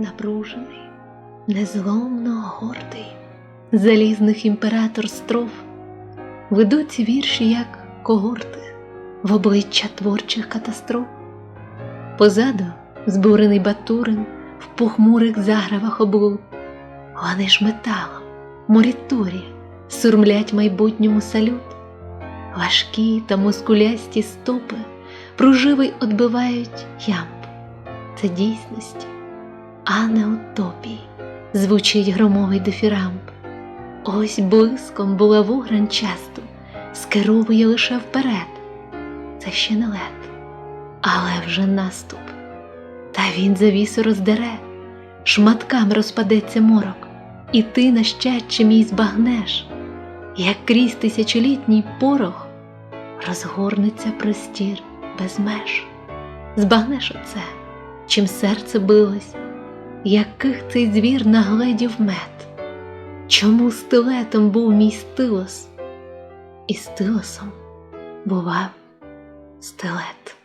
напружений, незломно гордий, залізних імператор стров, ведуть вірші, як когорти в обличчя творчих катастроф. Позаду збурений батурин в похмурих загравах облуд. Вони ж металом, морітурі, сурмлять майбутньому салют. Важкі та мускулясті стопи пруживий отбивають ямб. Це дійсності, а не утопій, звучить громовий дифірамб. Ось блиском булаву гранчасту скеровує лише вперед. Це ще не лед, але вже наступ. Та він завісу роздере, шматкам розпадеться морок, і ти нащадче мій збагнеш, як крізь тисячолітній порох розгорнеться простір без меж. Збагнеш оце, чим серце билось, яких цей звір нагледів мед, чому стилетом був мій стилос, і стилосом бував стилет.